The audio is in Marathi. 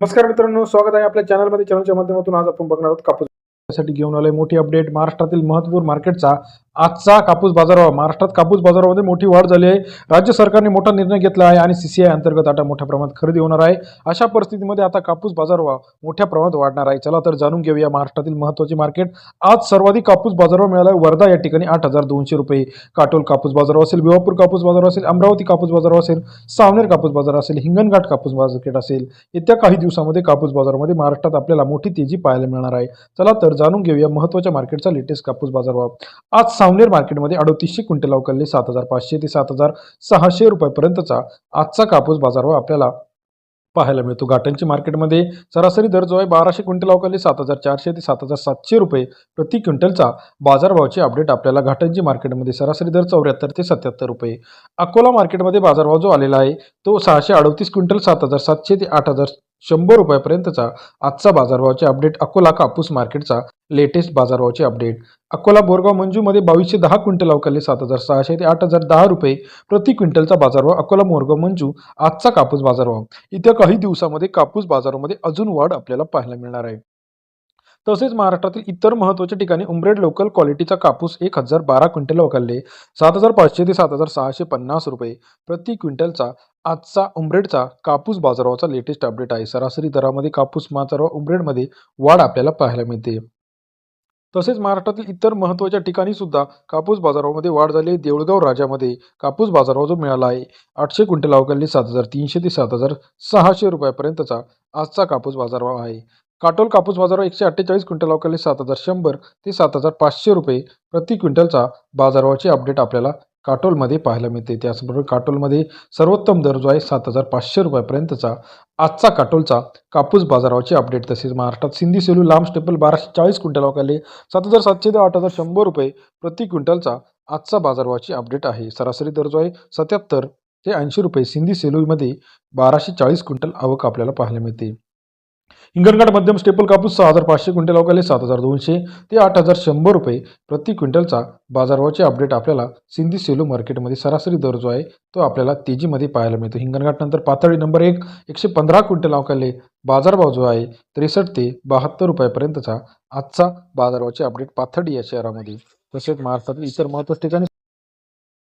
नमस्कार मित्रांनो स्वागत आहे आपल्या चॅनलमध्ये. चॅनलच्या माध्यमातून आज आपण बघणार आहोत कापूस. साठी घेऊन आलोय मोठी अपडेट. महाराष्ट्रातील महत्त्वपूर्ण मार्केटचा आजचा कापूस बाजारभाव महाराष्ट्रात कापूस बाजारामध्ये मोठी वाढ झाली आहे. राज्य सरकारने मोठा निर्णय घेतला आहे आणि सी सी आय अंतर्गत आता मोठ्या प्रमाणात खरेदी होणार आहे. अशा परिस्थितीमध्ये आता कापूस बाजारभाव मोठ्या प्रमाणात वाढणार आहे. चला तर जाणून घेऊया महाराष्ट्रातील महत्त्वाचे मार्केट. आज सर्वाधिक कापूस बाजारभाव मिळाला आहे. वर्धा या ठिकाणी आठ हजार दोनशे रुपये. काटोल कापूस बाजारभाव असेल भिवापूर कापूस बाजारभाव असेल अमरावती कापूस बाजारभाव असेल सावनेर कापूस बाजार असेल हिंगणघाट कापूस मार्केट असेल येत्या काही दिवसामध्ये कापूस बाजारामध्ये महाराष्ट्रात आपल्याला मोठी तेजी पाहायला मिळणार आहे. चला तर जाणून घेऊया महत्त्वाच्या मार्केटचा लेटेस्ट कापूस बाजारभाव. आज सावनेर मार्केटमध्ये अडोतीसशे क्विंटल अवकाळले सात हजार पाचशे ते सात हजार सहाशे रुपयापर्यंतचा आजचा कापूस बाजारभाव आपल्याला पाहायला मिळतो. घाटांची मार्केटमध्ये सरासरी दर जो आहे बाराशे क्विंटल अवकाळले सात हजार चारशे ते सात हजार सातशे रुपये प्रति क्विंटलचा बाजारभावाची अपडेट आपल्याला घाटांची मार्केटमध्ये सरासरी दर चौऱ्याहत्तर ते सत्याहत्तर रुपये. अकोला मार्केटमध्ये बाजारभाव जो आलेला आहे तो सहाशे अडतीस क्विंटल सात हजार सातशे ते आठ हजार शंभर रुपयापर्यंतचा आजचा बाजारभावाचे अपडेट अकोला कापूस मार्केटचा लेटेस्ट बाजारभावाचे अपडेट. अकोला बोरगाव मंजूमध्ये बावीसशे दहा क्विंटल अवकाले सात हजार सहाशे ते आठ हजार दहा रुपये प्रति क्विंटलचा बाजारभाव अकोला मोरगाव मंजू आजचा कापूस बाजारभाव. इथं काही दिवसामध्ये कापूस बाजारामध्ये अजून वाढ आपल्याला पाहायला मिळणार आहे. तसेच महाराष्ट्रातील इतर महत्त्वाच्या ठिकाणी उमरेड लोकल क्वालिटीचा कापूस एक हजार बारा क्विंटल वकालले सात हजार पाचशे ते सात हजार सहाशे पन्नास रुपये. प्रति क्विंटलचा आजचा उमरेडचा कापूस बाजाराचा लेटेस्ट अपडेट आहे. सरासरी दरामध्ये कापूस बाजारावर उमरेडमध्ये वाढ आपल्याला पाहायला मिळते. तसेच महाराष्ट्रातील इतर महत्त्वाच्या ठिकाणी सुद्धा कापूस बाजारामध्ये वाढ झाली आहे. देऊळगाव राजामध्ये कापूस बाजारावर जो मिळाला आहे आठशे क्विंटल अवकाळले सात हजार तीनशे ते सात हजार सहाशे रुपयापर्यंतचा आजचा कापूस बाजारभाव आहे. काटोल कापूस बाजारावर एकशे अठ्ठेचाळीस क्विंटल अवकाळले सात हजार शंभर ते सात हजार पाचशे रुपये प्रति क्विंटलचा बाजारभावाची अपडेट आपल्याला काटोलमध्ये पाहायला मिळते. त्याचबरोबर काटोलमध्ये सर्वोत्तम दर जो आहे सात हजार पाचशे रुपयापर्यंतचा. आजचा काटोलचा कापूस बाजारावाची अपडेट तसेच महाराष्ट्रात सिंधी सेलू लांब स्टेपल बाराशे चाळीस क्विंटल अवकाळले सात हजार सातशे ते आठ हजार शंभर रुपये प्रति क्विंटलचा आजचा बाजारभावाची अपडेट आहे. सरासरी दर जो आहे सत्याहत्तर ते ऐंशी रुपये सिंधी सेलूमध्ये बाराशे चाळीस क्विंटल आवक आपल्याला पाहायला मिळते. हिंगणघाट मध्यम स्टेपल कापूस सहा हजार पाचशे क्विंटल अवकाले सात हजार दोनशे ते आठ हजार शंभर रुपये प्रति क्विंटलचा बाजारभावाचे अपडेट आपल्याला सिंधी सेलू मार्केटमध्ये सरासरी दर जो आहे तो आपल्याला तेजीमध्ये पाहायला मिळतो. हिंगणघाटनंतर पातळी नंबर एक एकशे पंधरा क्विंटल अवकाले बाजारभाव जो आहे त्रेसष्ट ते बहात्तर रुपयापर्यंतचा आजचा बाजारभावाचे अपडेट पाथर्डी या शहरामध्ये. तसेच महाराष्ट्रातील इतर महत्त्वाच्या ठिकाणी